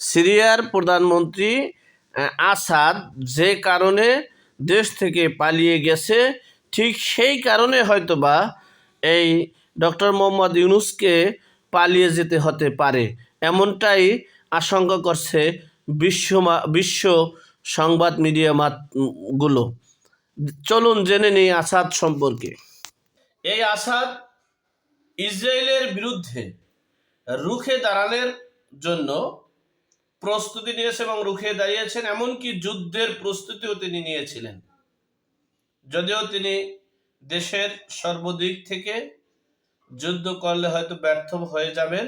সিরিয়ার প্রধানমন্ত্রী আসাদ যে কারণে দেশ থেকে পালিয়ে গেছে, ঠিক সেই কারণে হয়তোবা এই ডক্টর মোহাম্মদ ইউনুসকে পালিয়ে যেতে হতে পারে। এমনটাই আশঙ্কা করছে বিশ্ব বিশ্ব সংবাদ মিডিয়া গুলো। চলুন জেনে নিই আসাদ সম্পর্কে। এই আসাদ ইসরায়েলের বিরুদ্ধে রুখে দাঁড়ানোর জন্য প্রস্তুতি নিয়েছে এবং রুখে দাঁড়িয়েছেন, এমনকি যুদ্ধের প্রস্তুতিও তিনি নিয়েছিলেন। যদিও তিনি দেশের সর্বদিক থেকে যুদ্ধ করলে হয়তো ব্যর্থ হয়ে যাবেন,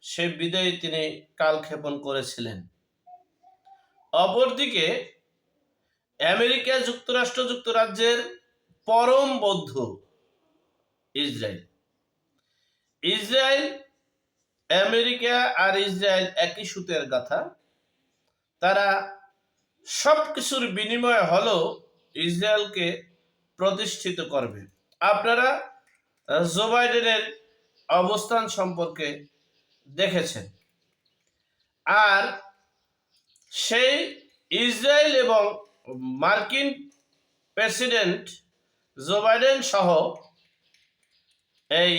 সে বিদায় তিনি কালক্ষেপণ করেছিলেন। অপরদিকে, আমেরিকা যুক্তরাষ্ট্র যুক্তরাজ্যের পরম বন্ধু ইসরায়েল। ইসরায়েল আমেরিকা আর ইসরায়েল একই সুতের গাথা। তারা সব কিছুর বিনিময়ে হলেও ইসরায়েলকে প্রতিষ্ঠিত করবে। আপনারা জো বাইডেনের অবস্থান সম্পর্কে দেখেছেন। আর সেই ইসরায়েল এবং মার্কিন প্রেসিডেন্ট জো বাইডেন সহ এই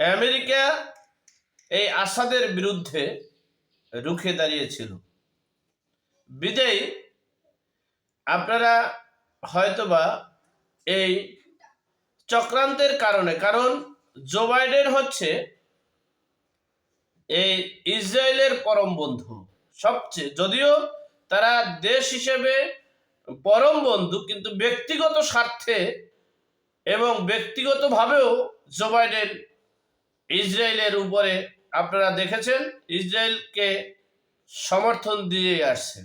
আমেরিকা এই আসাদের বিরুদ্ধে রুখে দাঁড়িয়েছিল। বিদেয়ী, আপনারা হয়তোবা এই চক্রান্তের কারণে, কারণ জো বাইডেন হচ্ছে এই ইসরায়েলের পরম বন্ধু। সবচেয়ে, যদিও তারা দেশ হিসেবে পরম বন্ধু, কিন্তু ব্যক্তিগত স্বার্থে এবং ব্যক্তিগতভাবেও জো বাইডেন ইসরায়েলের উপরে আপনারা দেখেছেন, ইসরায়েলকে সমর্থন দিয়ে আসছে।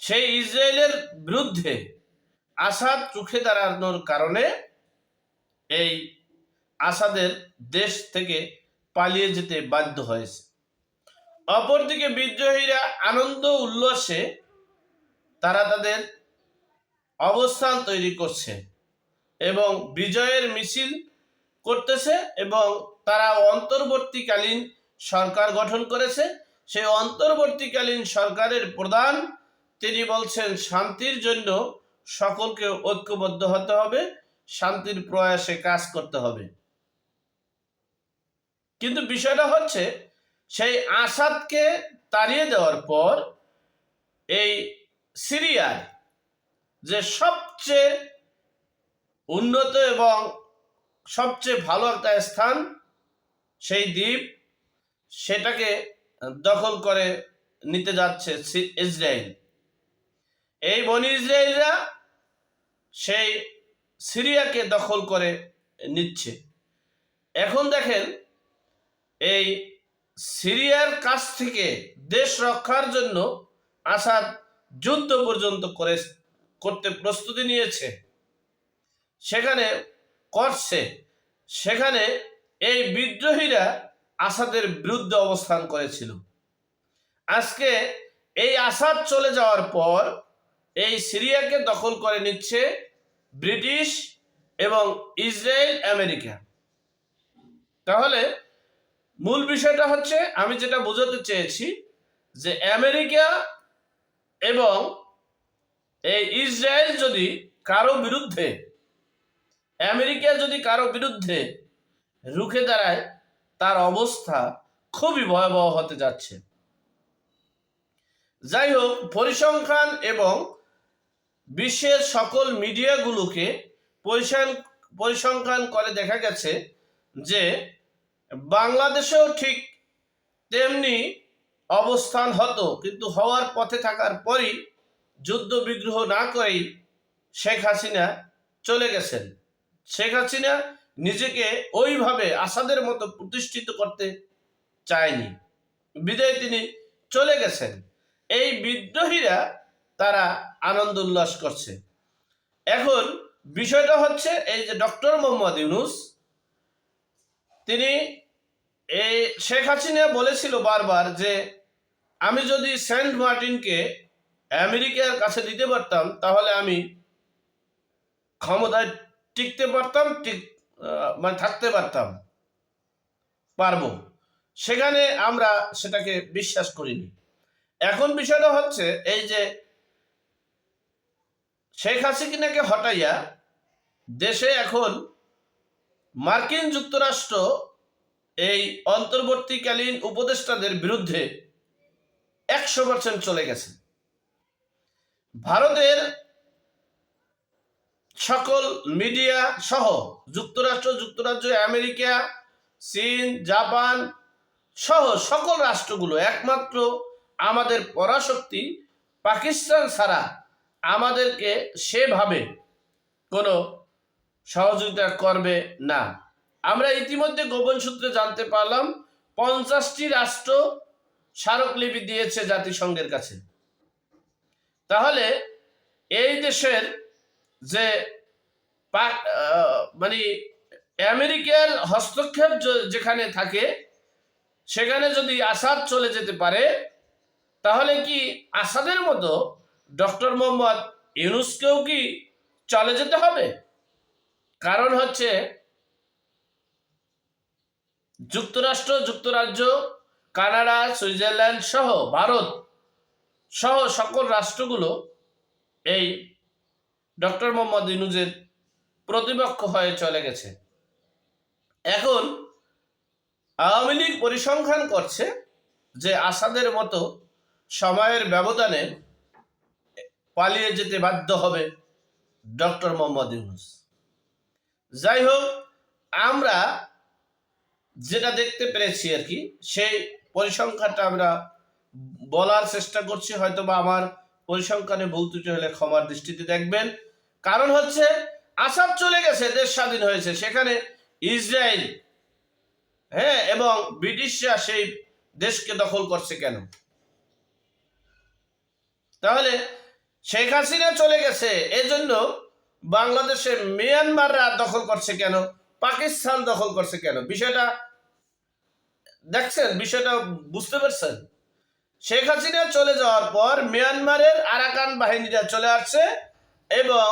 সেই ইসরায়েলের বিরুদ্ধে আসাদ চোখে দাঁড়ানোর কারণে এই আসাদের দেশ থেকে পালিয়ে যেতে বাধ্য হয়েছে। অপরদিকে বিদ্রোহীরা আনন্দ উল্লাসে তারা তাদের অবস্থান তৈরি করছে এবং বিজয়ের মিছিল করতেছে এবং তারা অন্তর্বর্তীকালীন সরকার গঠন করেছে। সেই অন্তর্বর্তীকালীন সরকারের প্রধান তিনি বলছেন, শান্তির জন্য সকলকে ঐক্যবদ্ধ হতে হবে, শান্তির প্রয়াসে কাজ করতে হবে। কিন্তু বিষয়টা হচ্ছে, সেই আসাদকে তাড়িয়ে দেওয়ার পর এই সিরিয়ার যে সবচেয়ে উন্নত এবং সবচেয়ে ভালো একটা স্থান, সেই দ্বীপ, সেটাকে দখল করে নিতে যাচ্ছে ইসরায়েল। এই বনি ইসরায়েলরা সেই সিরিয়াকে দখল করে নিচ্ছে। এখন দেখেন, এই সিরিয়ার কাছ থেকে দেশ রক্ষার জন্য আসাদ যুদ্ধ পর্যন্ত করে, করতে প্রস্তুতি নিয়েছে। সেখানে করছে, সেখানে এই বিদ্রোহীরা আসাদের বিরুদ্ধে অবস্থান করেছিল। আজকে এই আসাদ চলে যাওয়ার পর এই সিরিয়াকে দখল করে নিচ্ছে ব্রিটিশ এবং ইসরায়েল, আমেরিকা। তাহলে মূল বিষয়টা হচ্ছে, আমি যেটা বোঝাতে চেয়েছি যে আমেরিকা এবং এই ইসরায়েল যদি কারও বিরুদ্ধে আমেরিকা যদি কারও বিরুদ্ধে রুখে দাঁড়ায়, তার অবস্থা খুবই ভয়াবহ হতে যাচ্ছে। যাই হোক, পরিসংখ্যান এবং বিশ্বের সকল মিডিয়াগুলোকে পরিসং- পরিসংখ্যান করে দেখা গেছে যে বাংলাদেশেও ঠিক তেমনি অবস্থান হতো, কিন্তু হওয়ার পথে থাকার পরই যুদ্ধ বিগ্রহ না করেই শেখ হাসিনা চলে গেছেন। শেখ হাসিনা নিজেকে ওইভাবে আসাদের মতো প্রতিষ্ঠিত করতে চায়নি। বিদায় তিনি চলে গেছেন। এই বিদ্রোহীরা তারা আনন্দ উল্লাস করছে। এখন বিষয়টা হচ্ছে এই যে ডক্টর মোহাম্মদ ইউনুস, তিনি এই শেখ হাসিনা বলেছিল বারবার যে, আমি যদি সেন্ট মার্টিনকে আমেরিকার কাছে দিতে পারতাম, তাহলে আমি ক্ষমতায় টিকতে পারতাম, টিক মানে থাকতে পারতাম। পারব। সেখানে আমরা সেটাকে বিশ্বাস করিনি। এখন বিষয়টা হচ্ছে এই যে শেখ হাসিনাকে হটাইয়া দেশে এখন মার্কিন যুক্তরাষ্ট্র এই অন্তর্বর্তীকালীন উপদেষ্টাদের বিরুদ্ধে একশো পার্সেন্ট চলে গেছে। ভারতের সকল মিডিয়া সহ যুক্তরাষ্ট্র, যুক্তরাজ্য, আমেরিকা, চীন, জাপান সহ সকল রাষ্ট্রগুলো একমাত্র আমাদের পরাশক্তি পাকিস্তান ছাড়া আমাদেরকে সেভাবে কোনো সহযোগিতা করবে না। আমরা ইতিমধ্যে গোপন সূত্রে জানতে পারলাম, পঞ্চাশটি রাষ্ট্র স্মারকলিপি দিয়েছে জাতিসংঘের কাছে। তাহলে এই দেশের যে মানে আমেরিকার হস্তক্ষেপ যেখানে থাকে, সেখানে যদি আসাদ চলে যেতে পারে, তাহলে কি আসাদের মতো ডক্টর মোহাম্মদ ইউনুসকেও কি চলে যেতে হবে? কারণ হচ্ছে যুক্তরাষ্ট্র, যুক্তরাজ্য, কানাডা, সুইজারল্যান্ড সহ ভারত সহ সকল রাষ্ট্রগুলো এই ডক্টর মোহাম্মদ ইনুজের প্রতিপক্ষ হয়ে চলে গেছে। এখন আওয়ামী লীগ পরিসংখ্যান করছে যে আসাদের মতো সময়ের ব্যবধানে পালিয়ে যেতে বাধ্য হবে ডক্টর মোহাম্মদ ইউনুস। যাই হোক, আমরা যেটা দেখতে পেরেছি আর কি, সেই পরিসংখ্যানটা আমরা বলার চেষ্টা করছি হয়তো বা আমার পরিসংখ্যানে ভুল ত্রুটি হলে ক্ষমার দৃষ্টিতে দেখবেন। কারণ হচ্ছে, আসাদ চলে গেছে, দেশ স্বাধীন হয়েছে। সেখানে ইসরায়েল হ্যাঁ এবং ব্রিটিশরা সেই দেশকে দখল করছে কেন? তাহলে শেখ হাসিনা চলে গেছে, এজন্য বাংলাদেশে মিয়ানমাররা দখল করছে কেন? পাকিস্তান দখল করছে কেন? বিষয়টা দেখছেন? বিষয়টা বুঝতে পারছেন? শেখ হাসিনা চলে যাওয়ার পর মিয়ানমারের আরাকান বাহিনীরা চলে আসছে এবং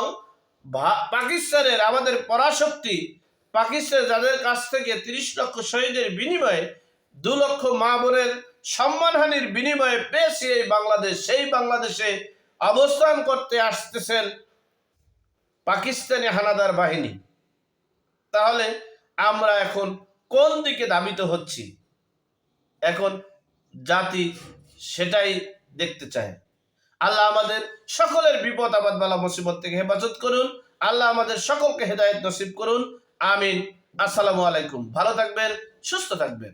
পাকিস্তানের আমাদের পরাশক্তি, পাকিস্তান যাদের কাছ থেকে তিরিশ লক্ষ শহীদের বিনিময়ে দু লক্ষ মা বোনের সম্মানহানির বিনিময়ে পেয়েছে এই বাংলাদেশ, সেই বাংলাদেশে অবস্থান করতে আসতেছেন পাকিস্তানি হানাদার বাহিনী। তাহলে আমরা এখন কোন দিকে দাবিত হচ্ছি? এখন জাতি সেটাই দেখতে চায় আল্লাহ আমাদের সকলের বিপদ আবাদ বালা, মুসিবত থেকে হেফাজত করুন। আল্লাহ আমাদের সকলকে হেদায়ত নসিব করুন। আমিন। আসসালামু আলাইকুম। ভালো থাকবেন, সুস্থ থাকবেন।